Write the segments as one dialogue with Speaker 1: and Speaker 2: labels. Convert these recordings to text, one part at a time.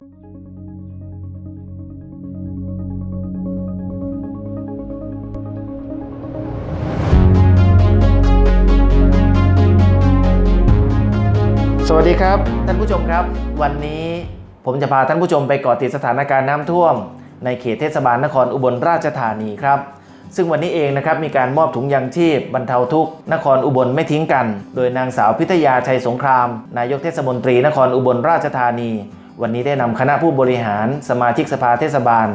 Speaker 1: สวัสดีครับ ท่านผู้ชมครับ วันนี้ผมจะพาท่านผู้ชมไปเกาะติดสถานการณ์น้ำท่วม ในเขตเทศบาลนครอุบลราชธานีครับ ซึ่งวันนี้เองนะครับมีการมอบถุงยางชีพบรรเทาทุกข์นครอุบลไม่ทิ้งกัน โดยนางสาวพิทยาชัยสงคราม นายกเทศมนตรีนครอุบลราชธานี วันนี้ได้นำคณะผู้บริหาร สมาชิกสภาเทศบาล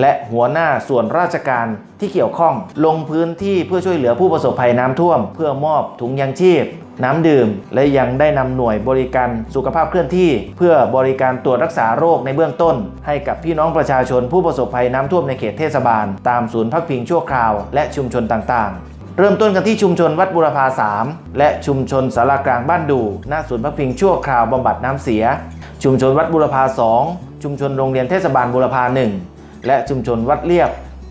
Speaker 1: และหัวหน้าส่วนราชการที่เกี่ยวข้อง ลงพื้นที่เพื่อช่วยเหลือผู้ประสบภัยน้ำท่วม เพื่อมอบถุงยางชีพ น้ำดื่ม และยังได้นำหน่วยบริการสุขภาพเคลื่อนที่ เพื่อบริการตรวจรักษาโรคในเบื้องต้น ให้กับพี่น้องประชาชนผู้ประสบภัยน้ำท่วมในเขตเทศบาล ตามศูนย์พักพิงชั่วคราวและชุมชนต่างๆเริ่มต้นกันที่ชุมชนวัดบุรพา 3 และชุมชนสารากลางบ้านดู หน้าศูนย์พักพิงชั่วคราวบำบัดน้ำเสีย ชุมชนวัดบุรพา 2 ชุมชนโรงเรียนเทศบาลบุรพา 1 และชุมชนวัดเลียบ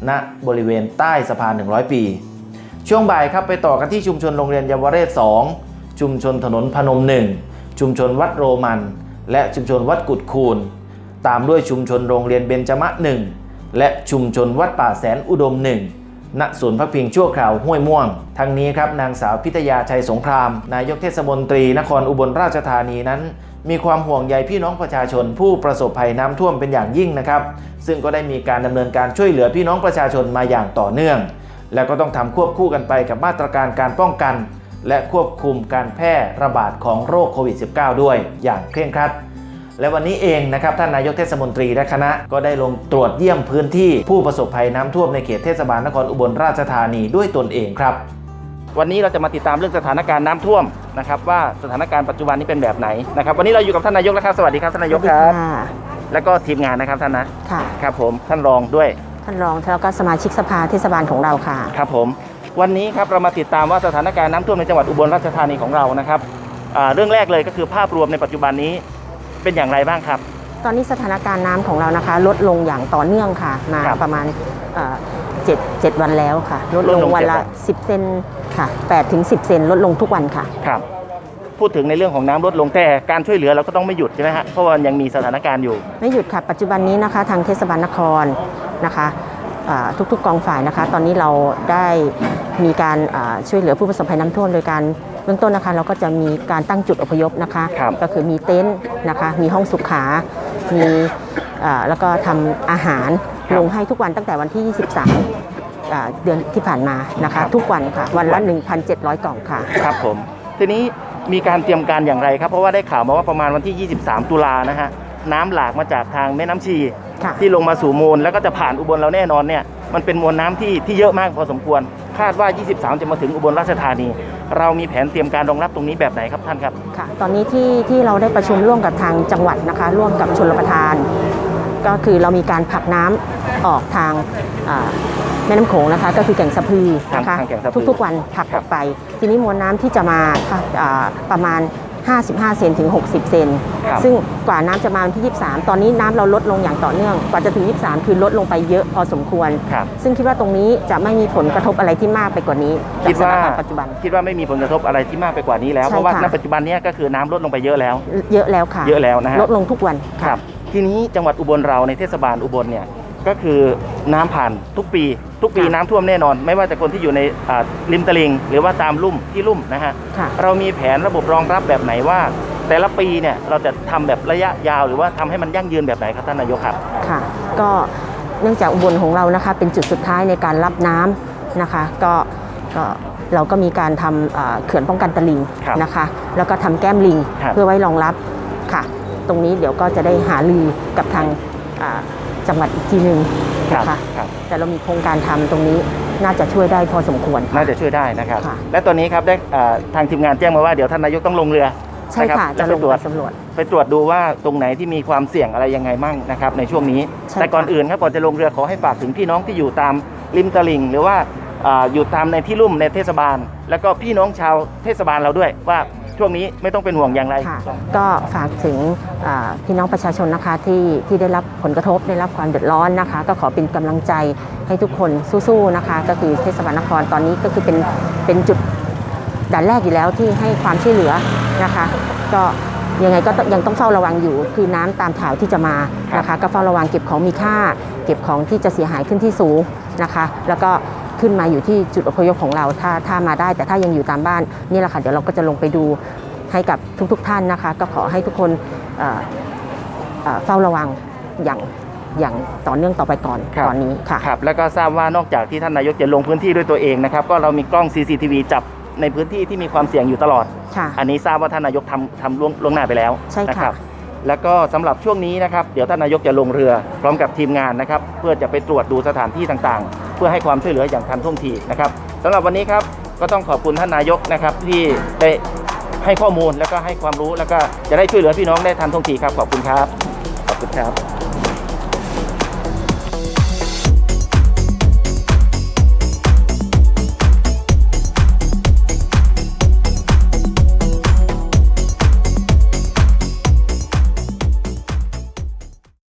Speaker 1: ณบริเวณใต้สะพาน 100 ปี ช่วงบ่ายครับไปต่อกันที่ชุมชนโรงเรียนเยาวเรศ 2 ชุมชนถนนพนม 1 ชุมชนวัดโรมัน และชุมชนวัดกุดคูนตามด้วยชุมชนโรงเรียนเบญจมะ 1 และชุมชนวัดป่าแสนอุดม 1ณศูนย์พักพิงชั่วคราวห้วยม่วง ทั้งนี้ครับนางสาวพิทยาชัยสงคราม นายกเทศมนตรี นครอุบลราชธานีนั้น มีความห่วงใยพี่น้องประชาชน ผู้ประสบภัยน้ำท่วมเป็นอย่างยิ่งนะครับ ซึ่งก็ได้มีการดำเนินการช่วยเหลือพี่น้องประชาชนมาอย่างต่อเนื่อง และก็ต้องทำควบคู่กันไปกับมาตรการการป้องกัน และควบคุมการแพร่ระบาดของโรคโควิด -19 ด้วยอย่างเคร่งครัดและวันนี้เองนะครับท่านนายกเทศมนตรีและคณะก็ได้ลงตรวจเยี่ยมพื้นที่ผู้ประสบภัยน้ำท่วมในเขตเทศบาลนครอุบลราชธานีด้วยตนเองครับ วันนี้เราจะมาติดตามเรื่องสถานการณ์น้ำท่วม นะครับว่าสถานการณ์ปัจจุบันนี้เป็นแบบไหนนะครับวันนี้เราอยู่กับท่านนายกแล้วครับสวัสดีครับท่านนายกครับ
Speaker 2: ค่ะ
Speaker 1: แล้วก็ทีมงานนะครับท่านนะ
Speaker 2: ค่ะ
Speaker 1: ครับผมท่านรองด้วย
Speaker 2: ท่านรองแล้วก็สมาชิกสภาเทศบาลของเราค่ะ
Speaker 1: ครับผม วันนี้ครับเรามาติดตามว่าสถานการณ์น้ำท่วมในจังหวัดอุบลราชธานีของเรานะครับอ่าเรื่องแรกเลยก็คือภาพรวมในปัจจุบันนี้เป็นอย่างไรบ้างครับ
Speaker 2: ตอนนี้สถานการณ์น้ำของเรานะคะ ลดลงอย่างต่อเนื่องค่ะ มา
Speaker 1: ครับ
Speaker 2: ประมาณเอ่อเจ็ดเจ็ดวันแล้วค่ะ ลด
Speaker 1: ล
Speaker 2: ล
Speaker 1: ด
Speaker 2: ง
Speaker 1: ลง
Speaker 2: วัน
Speaker 1: เจ็ด
Speaker 2: ละ
Speaker 1: วัน
Speaker 2: 10เซนค่ะ8ถึง10เซนลดลงทุกวันค่ะ
Speaker 1: ครับ พูดถึงในเรื่องของน้ำลดลงแต่การช่วยเหลือเราก็ต้องไม่หยุดใช่ไหมฮะเพราะว่ายังมีสถานการณ์อยู่
Speaker 2: ไม่หยุดค่ะ ปัจจุบันนี้นะคะทางเทศบาลนครนะคะอ่าทุกๆกองฝ่ายนะคะ ตอนนี้เราได้มีการอ่าช่วยเหลือผู้ประสบภัยน้ำท่วมโดยการเบื้องต้นนะคะ เราก็จะมีการตั้งจุดอพยพนะคะ
Speaker 1: ครับ
Speaker 2: ก็คือมีเต็นท์นะคะ มีห้องสุขา มีอ่าแล้วก็ทำอาหารลงให้ทุกวันตั้งแต่วันที่ 23อ่าเดือนที่ผ่านมานะคะ ทุกวันค่ะ วันละ 1,700 กล่องค่ะ
Speaker 1: ครับผม ทีนี้มีการเตรียมการอย่างไรครับ เพราะว่าได้ข่าวมาว่าประมาณวันที่ 23 ตุลานะฮะน้ำหลากมาจากทางแม่น้ำชี
Speaker 2: ค่ะ
Speaker 1: ที่ลงมาสู่มูลแล้วก็จะผ่านอุบลเราแน่นอนเนี่ยมันเป็นมวลน้ำที่ที่เยอะมากพอสมควร คาดว่า 23 จะมาถึงอุบลราชธานี เรามีแผนเตรียมการรองรับตรงนี้แบบไหนครับท่านครับ
Speaker 2: ค่ะตอนนี้ที่ที่เราได้ประชุมร่วมกับทางจังหวัดนะคะ ร่วมกับชลประทาน ก็คือเรามีการผลักน้ำออกทางอ่าแม่น้ำโขงนะคะก็คือแก่งสะพือนะคะ
Speaker 1: ทางแก่งสะพือ
Speaker 2: ทุกๆวันผลักออกไป ทีนี้มวลน้ำที่จะมาค่ะอ่าประมาณ 55 เซนถึง 60 เซน
Speaker 1: ครับ
Speaker 2: ซึ่งกว่าน้ำจะมาวันที่ 23 ตอนนี้น้ำเราลดลงอย่างต่อเนื่อง กว่าจะถึง 23 คือลดลงไปเยอะพอสมควร
Speaker 1: ครับ
Speaker 2: ซึ่งคิดว่าตรงนี้จะไม่มีผลกระทบอะไรที่มากไปกว่านี้
Speaker 1: คิด
Speaker 2: จากส
Speaker 1: ว่า
Speaker 2: ถานการณ์ปัจจุบัน
Speaker 1: คิดว่าไม่มีผลกระทบอะไรที่มากไปกว่านี้แล้ว
Speaker 2: ใช่
Speaker 1: เพราะว่า
Speaker 2: ค่ะ
Speaker 1: ณปัจจุบันเนี้ก็คือน้ำลดลงไปเยอะแล้ว
Speaker 2: เยอะแล้วค่ะ
Speaker 1: เยอะแล้วนะฮะ
Speaker 2: ลดลงทุกวัน
Speaker 1: ครับ ทีนี้จังหวัดอุบลเราในเทศบาลอุบลเนี่ย ก็คือน้ำผ่านทุกปี ทุกปี
Speaker 2: ค่ะ
Speaker 1: น้ำท่วมแน่นอน ไม่ว่าจะคนที่อยู่ในอ่าริมตลิ่งหรือว่าตามลุ่มที่ลุ่มนะฮะ
Speaker 2: ค่ะ
Speaker 1: เรามีแผนระบบรองรับแบบไหนว่า แต่ละปีเนี่ยเราจะทำแบบระยะยาว หรือว่าทำให้มันยั่งยืนแบบไหนครับท่านนายกครับ
Speaker 2: ค่ะ ก็เนื่องจากอุบลของเรานะคะ เป็นจุดสุดท้ายในการรับน้ำนะคะ ก็ก็เราก็มีการทำเอ่อเขื่อนป้องกันตลิ่ง
Speaker 1: ครับ
Speaker 2: นะคะ แล้วก็ทำแก้มลิง
Speaker 1: ครับ
Speaker 2: เพื่อไว้รองรับค่ะ ตรงนี้เดี๋ยวก็จะได้หาลือกับทางอ่า จังหวัดอีกทีหนึ่ง
Speaker 1: ครับ
Speaker 2: นะคะ
Speaker 1: ครับ
Speaker 2: แต่เรามีโครงการทำตรงนี้น่าจะช่วยได้พอสมควรค่ะ
Speaker 1: น่าจะช่วยได้นะครับ
Speaker 2: ค่ะ
Speaker 1: และตอนนี้ครับได้อ่าทางทีมงานแจ้งมาว่าเดี๋ยวท่านนายกต้องลงเรือ
Speaker 2: ใช่
Speaker 1: นรับ
Speaker 2: ค่ะ
Speaker 1: แล้
Speaker 2: จะ
Speaker 1: ว
Speaker 2: ล
Speaker 1: ไป
Speaker 2: ง
Speaker 1: ตรว
Speaker 2: ไป
Speaker 1: จ
Speaker 2: สำรวจ
Speaker 1: ไปตรวจดูว่าตรงไหนที่มีความเสี่ยงอะไรยังไงมั่งนะครับในช่วงนี้
Speaker 2: ใช่
Speaker 1: แต่ก่อน
Speaker 2: ค่ะ
Speaker 1: อื่นครับก่อนจะลงเรือขอให้ฝากถึงพี่น้องที่อยู่ตามริมตลิ่งหรือว่าอาอยู่ตามในที่ลุ่มในเทศบาล แล้วก็พี่น้องชาวเทศบาลเราด้วยว่า ช่วงนี้ไม่ต้องเป็นห่วงอย่างไร
Speaker 2: ค่ะก็ฝากถึงอ่าพี่น้องประชาชนนะคะที่ที่ได้รับผลกระทบได้รับความเดือดร้อนนะคะ ก็ขอเป็นกำลังใจให้ทุกคนสู้ๆนะคะ ก็คือเทศบาลนครตอนนี้ก็คือเป็นเป็นจุดด่านแรกอยู่แล้วที่ให้ความช่วยเหลือนะคะ ก็ยังไงก็ต้องยังต้องเฝ้าระวังอยู่ คือน้ำตามแถวที่จะมานะคะ ก็เฝ้าระวังเก็บของมีค่า เก็บของที่จะเสียหายขึ้นที่สูงนะคะ แล้วก็ ขึ้นมาอยู่ที่จุดอพยพของเราถ้าถ้ามาได้ แต่ถ้ายังอยู่ตามบ้านนี่แหละค่ะเดี๋ยวเราก็จะลงไปดูให้กับทุกๆทท่านนะคะ ก็ขอให้ทุกคนเอ่อเอ่อเฝ้าระวังอย่างอย่างต่อเนื่องต่อไปก่อน
Speaker 1: ครับ
Speaker 2: ตอนนี้ค่ะ
Speaker 1: ครับแล้วก็ทราบว่านอกจากที่ท่านนายกจะลงพื้นที่ด้วยตัวเองนะครับก็เรามีกล้อง CCTV จับในพื้นที่ที่มีความเสี่ยงอยู่ตลอด
Speaker 2: ค่ะ
Speaker 1: อันนี้ทราบว่าท่านนายกทำทำล่วงล่วงหน้าไปแล้ว
Speaker 2: ใช่ค่ะ
Speaker 1: นะครับแล้วก็สำหรับช่วงนี้นะครับเดี๋ยวท่านนายกจะลงเรือพร้อมกับทีมงานนะครับเพื่อจะไปตรวจดูสถานที่ต่างๆ เพื่อให้ความช่วยเหลืออย่างทันท่วงทีนะครับสำหรับวันนี้ครับก็ต้องขอบคุณท่านนายกนะครับที่ได้ให้ข้อมูลแล้วก็ให้ความรู้แล้วก็จะได้ช่วยเหลือพี่น้องได้ทันท่วงทีครับขอบคุณครับขอบคุณครับ